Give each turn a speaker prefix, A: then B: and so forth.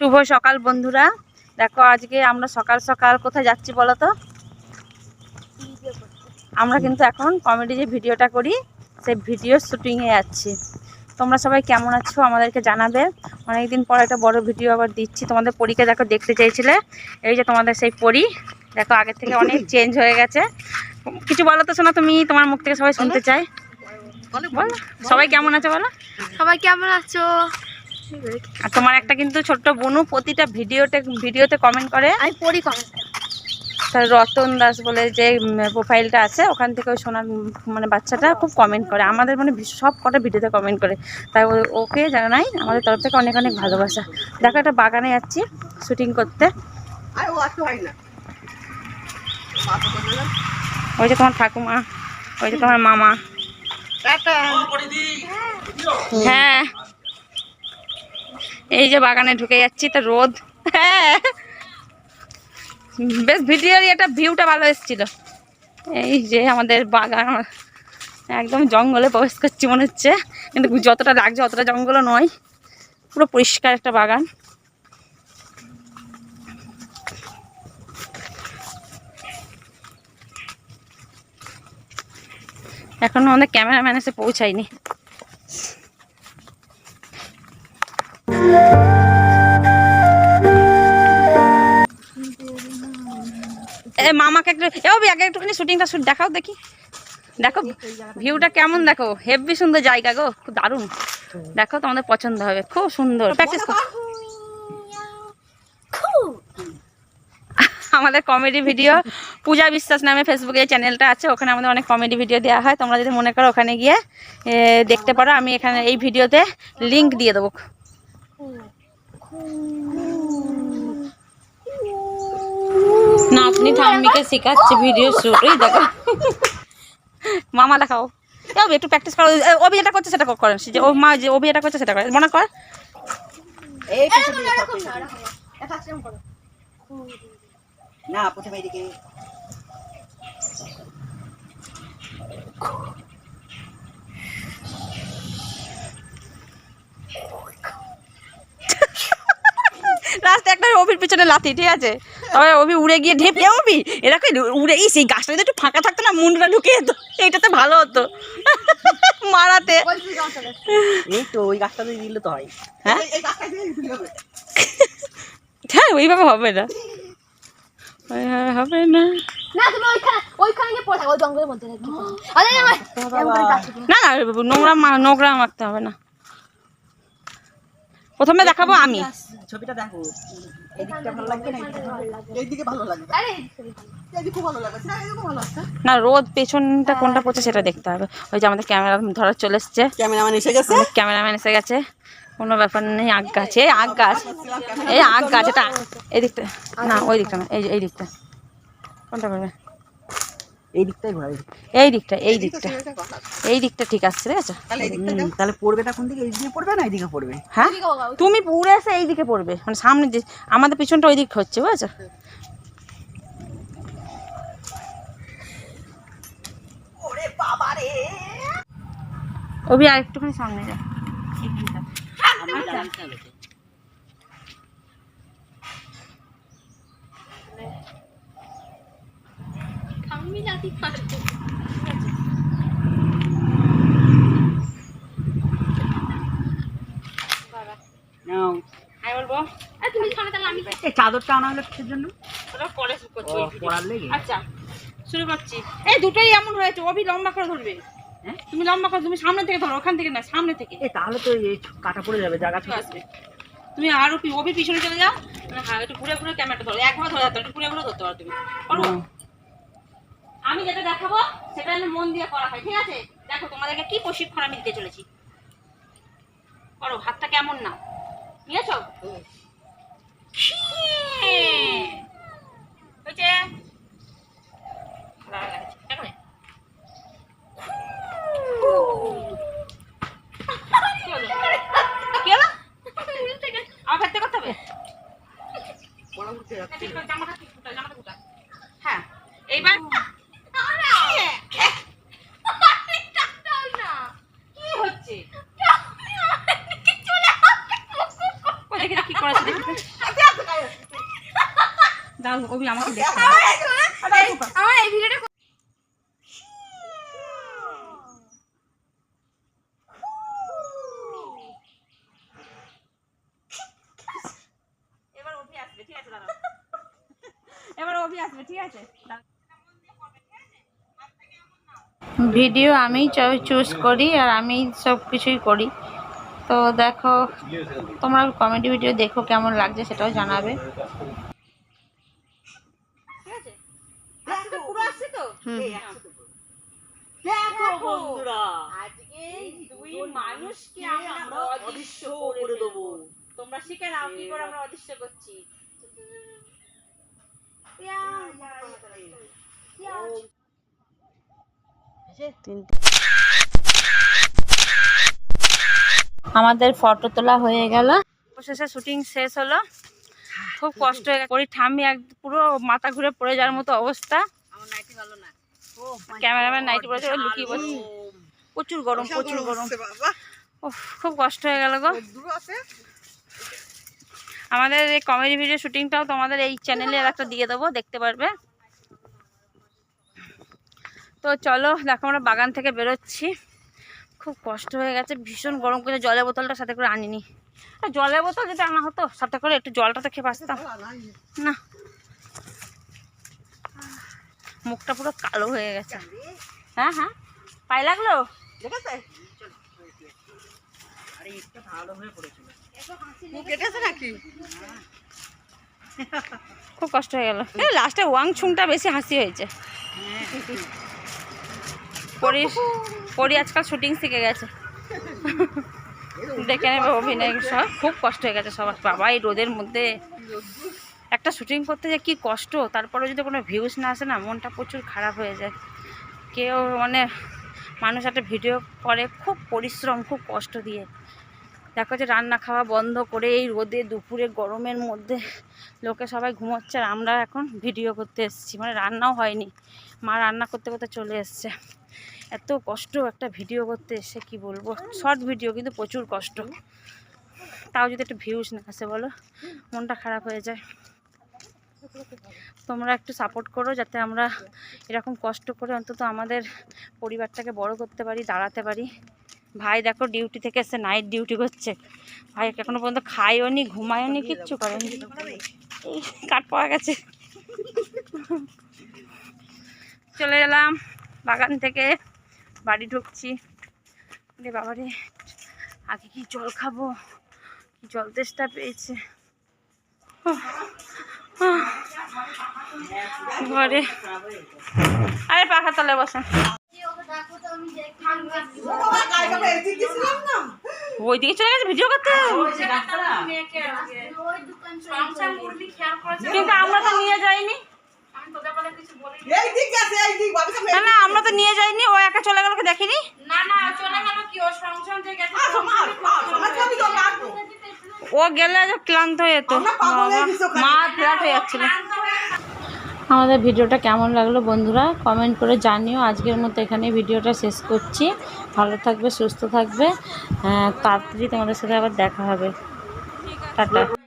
A: শুভ সকাল বন্ধুরা। দেখো আজকে আমরা সকাল সকাল কোথায় যাচ্ছি বলো তো আমরা কিন্তু এখন কমেডি যে ভিডিওটা করি সেই ভিডিও শুটিংয়ে যাচ্ছি। তোমরা সবাই কেমন আছো আমাদেরকে জানাবে। অনেকদিন পর একটা বড় ভিডিও আবার দিচ্ছি। তোমাদের পরীকে দেখো দেখতে চেয়েছিলে। এই যে তোমাদের সেই পরি। দেখো আগের থেকে অনেক চেঞ্জ হয়ে গেছে। কিছু বলো তো শোনা তুমি তোমার মুখ থেকে সবাই শুনতে চাই বলো। সবাই কেমন আছে বলো?
B: সবাই কেমন আছো?
A: আর তোমার একটা কিন্তু ছোট্ট বোনু প্রতিটা ভিডিওতে ভিডিওতে কমেন্ট করে।
B: আমি পড়ি কমেন্ট
A: তার রতন দাস বলে যে প্রোফাইলটা আছে ওখান থেকে ওই সোনার মানে বাচ্চাটা খুব কমেন্ট করে। আমাদের মানে সব কটা ভিডিওতে কমেন্ট করে। তাই ও- ওকে জানাই আমাদের তরফ থেকে অনেক অনেক ভালোবাসা। দেখো একটা বাগানে যাচ্ছি শুটিং করতে। ওই যে তোমার ঠাকুমা ওই যে তোমার মামা। হ্যাঁ। এই যে বাগানে ঢুকে যাচ্ছি, তো রোদ। হ্যাঁ। বেশ ভিডিওর একটা ভিউটা ভালো এসেছিল। এই যে আমাদের বাগান, একদম জঙ্গলে প্রবেশ করছি মনে হচ্ছে। কিন্তু যতটা লাগছে অতটা জঙ্গলও নয়। পুরো পরিষ্কার একটা বাগান। এখনও আমাদের ক্যামেরাম্যান এসে পৌঁছায়নি। মামাকে একটু এ অবি আগে একটুখানি শুটিংটা শুট দেখাও দেখি। দেখো ভিউটা কেমন দেখো? হেভি সুন্দর জায়গা গো, খুব দারুণ। দেখো তোমাদের পছন্দ হবে, খুব সুন্দর। প্র্যাকটিস আমাদের কমেডি ভিডিও পূজা বিশ্বাস নামে ফেসবুকে চ্যানেলটা আছে, ওখানে আমাদের অনেক কমেডি ভিডিও দেওয়া হয়। তোমরা যদি মনে করো ওখানে গিয়ে দেখতে পারো, আমি এখানে এই ভিডিওতে লিংক দিয়ে দেবো। না আপনি ঠাম্মিকে শেখাচ্ছে ভিডিও শুট ওই দেখো। মামা দেখাও। এ একটু প্র্যাকটিস করো। এ, অবি যেটা করছে সেটা করেন। যে ও মা যে অবি এটা করছে সেটা করে মনে কর।
C: না প্রথমে এদিকে।
A: একটা অভির পিছনে লাথি ঠিক আছে? তবে অভি উড়ে গিয়ে ঢেপে অভি এরকম উড়ে এই সেই গাছটা একটু ফাঁকা থাকতো না মুন্ডটা ঢুকে যেত এইটাতে ভালো হতো। মারাতে।
C: এই তো ওই গাছটা দিয়ে দিলে তো হয়।
A: হ্যাঁ?
C: এই গাছটা দিয়ে দিলে হবে।
A: হ্যাঁ ওইভাবে হবে না। ওইভাবে হবে না।
B: না তুমি ওইখানে ওইখানে গিয়ে পড়ে থাকো জঙ্গলের মধ্যে। থাকো আরে আমার এমন কাছে
A: না না নোংরা মা- নোংরা মারতে হবে না। প্রথমে দেখাবো আমি।
C: ছবিটা দেখো। এদিকটা ভালো লাগবে না? এইদিকে ভালো লাগবে।
B: আরে
C: এইদিকে ভালো লাগবে না এদিকে ভালো লাগছে।
A: না রোদ পেছনটা কোনটা পড়ছে সেটা দেখতে হবে। ওই যে আমাদের ক্যামেরা ধরা চলে এসছে।
C: ক্যামেরাম্যান এসে গেছে?
A: ক্যামেরাম্যান এসে গেছে। কোনো ব্যাপার নেই আগ গাছ এই আগ গাছ। এই আগ গাছ এটা। এই দিকটা। না ওই দিকটা না এই এই দিকটা। কোনটা করবে
C: এই দিকটাই ঘোরাবে
A: এই দিকটা। এই দিকটা এই দিকটা ঠিক আছে ঠিক আছে?
C: তাহলে পড়বেটা কোন দিকে? এইদিকে পড়বে না এইদিকে পড়বে?
A: হ্যাঁ? তুমি পুরো এসে এই দিকে পড়বে। মানে সামনে যে আমাদের পিছনটা ওই দিক হচ্ছে বুঝেছ?
C: ওরে বাবা
A: অভি আর একটুখানি সামনে যা
C: আমি জানতে হবে তো।
B: আমি লাঠি মারবো।
C: নাও
A: আমি বলব
B: আরে তুমি
C: চাদরটা আনা হলো কিসের জন্য?
A: আচ্ছা শুরু করছি। এই দুটোই এমন হয়েছে অভি লম্বা করে ধরবে।
C: হ্যাঁ?
A: তুমি লম্বা করে তুমি সামনে থেকে ধরো ওখান থেকে না সামনে থেকে।
C: এ তাহলে তো এই কাটা পড়ে যাবে জায়গা ছোট
A: আসবে। তুমি আরও অভির পিছনে চলে যাও। হ্যাঁ একটু ঘুরে ঘুরে ক্যামেরাটা ধরো। একবার ধরে যাতো একটু ঘুরে ঘুরে ধরতে পারো তুমি। আমি যেটা দেখাবো, সেটা যেন মন দিয়ে করা হয়, ঠিক আছে? দেখো, তোমাদেরকে কি প্রশিক্ষণ আমি দিতে চলেছি। করো, হাতটা কেমন না নিয়েছো? হয়েছে ভালো লাগছে। দেখো। কি হলো? কি হলো? আমার হাতে করতে হবে জামাটা ঠিক ফুটা, জামাটা ফুটা। হ্যাঁ এইবার কি হচ্ছে কই দেখি না কি করেছে দেখি তো। অভি আমাকে দেখো
B: আমার এই ভিডিওটা
A: এবার অভি আসবে ঠিক আছে দাঁড়াও। এবার অভি আসবে ঠিক আছে? ভিডিও আমি চুজ করি আর আমি সব কিছুই করি। তো দেখো তোমরা কমেডি ভিডিও দেখো কেমন লাগছে সেটাও জানাবে পুরো আসছে তো
C: দেখো বন্ধুরা
A: আজকে দুই মানুষকে আমরা অদৃশ্য
C: করে দেবো।
A: তোমরা শিখে নাও কি করে আমরা অদৃশ্য করছি। আমাদের ফটো তোলা হয়ে গেল। শেষে শুটিং শেষ হলো। খুব কষ্ট হয়ে ওই ঠাম্মি এক পুরো মাথা ঘুরে পড়ে যাওয়ার মতো অবস্থা। ক্যামেরাম্যান নাইটি পড়েছে ওরা লুকিয়ে পড়ছে। প্রচুর গরম প্রচুর গরম।
C: বাবা
A: খুব কষ্ট হয়ে গেল গো। আমাদের এই কমেডি ভিডিও শুটিংটাও তোমাদের এই চ্যানেলে একটা দিয়ে দেবো দেখতে পারবে। তো চলো দেখো আমরা বাগান থেকে বেরোচ্ছি। খুব কষ্ট হয়ে গেছে ভীষণ গরম করে জলের বোতলটা সাথে করে আনিনি। আর জলের বোতল যদি আনা হতো সাথে করে একটু জলটা তো খেয়ে বাঁচতাম। না। মুখটা পুরো কালো হয়ে গেছে। হ্যাঁ হ্যাঁ। পাই লাগল? খুব কষ্ট হয়ে গেল। লাস্টে ওয়াং ছুংটা বেশি হাসি হয়েছে। পরি পরি আজকাল শুটিং শিখে গেছে। দেখে নেবে অভিনয় সব খুব কষ্ট হয়ে গেছে সবার। বাবা এই রোদের মধ্যে। একটা শুটিং করতে যে কি কষ্ট তারপরে যদি কোনো ভিউজ না আসে না, মনটা প্রচুর খারাপ হয়ে যায়। কেউ মানে মানুষ একটা ভিডিও করে, খুব পরিশ্রম, খুব কষ্ট দিয়ে। দেখো যে রান্না খাওয়া বন্ধ করে এই রোদে দুপুরে গরমের মধ্যে লোকে সবাই ঘুমোচ্ছে আর আমরা এখন ভিডিও করতে এসেছি। মানে রান্নাও হয়নি। মা রান্না করতে করতে চলে এসছে। এত কষ্ট একটা ভিডিও করতে এসে কি বলব? শর্ট ভিডিও কিন্তু প্রচুর কষ্ট। তাও যদি একটু ভিউজ না আসে, বলো? মনটা খারাপ হয়ে যায়। তোমরা একটু সাপোর্ট করো যাতে আমরা এরকম কষ্ট করে অন্তত আমাদের পরিবারটাকে বড় করতে পারি, দাঁড়াতে পারি। ভাই দেখো ডিউটি থেকে এসে নাইট ডিউটি করছে। ভাই এখনও পর্যন্ত খায়ও নি, ঘুমায়ও নি, কিচ্ছু করেনি কাঠ পাওয়া গেছে। চলে এলাম বাগান থেকে, বাড়ি ঢুকছি। রে বাবারে আগে কি জল খাব? কি জল তেষ্টা পেয়েছে? ঘরে আরে পাখা তলে বসে ওই দিকে চলে গেছে ভিডিও করতে কিন্তু আমরা তো নিয়ে যাইনি না না আমরা তো নিয়ে যাইনি ও একা চলে গেল দেখিনি
C: আমার ছবি তো লাগবো
A: ও গেলে ক্লান্ত হয়ে যেত
C: হয়ে
A: মা ফ্ল্যাট হয়ে যাচ্ছিল আমাদের ভিডিওটা কেমন লাগল বন্ধুরা? কমেন্ট করে জানিও। আজকের মতো এখানে ভিডিওটা শেষ করছি। ভালো থাকবে সুস্থ থাকবে। আহ, তাড়াতাড়ি তোমাদের সাথে আবার দেখা হবে। টাটা।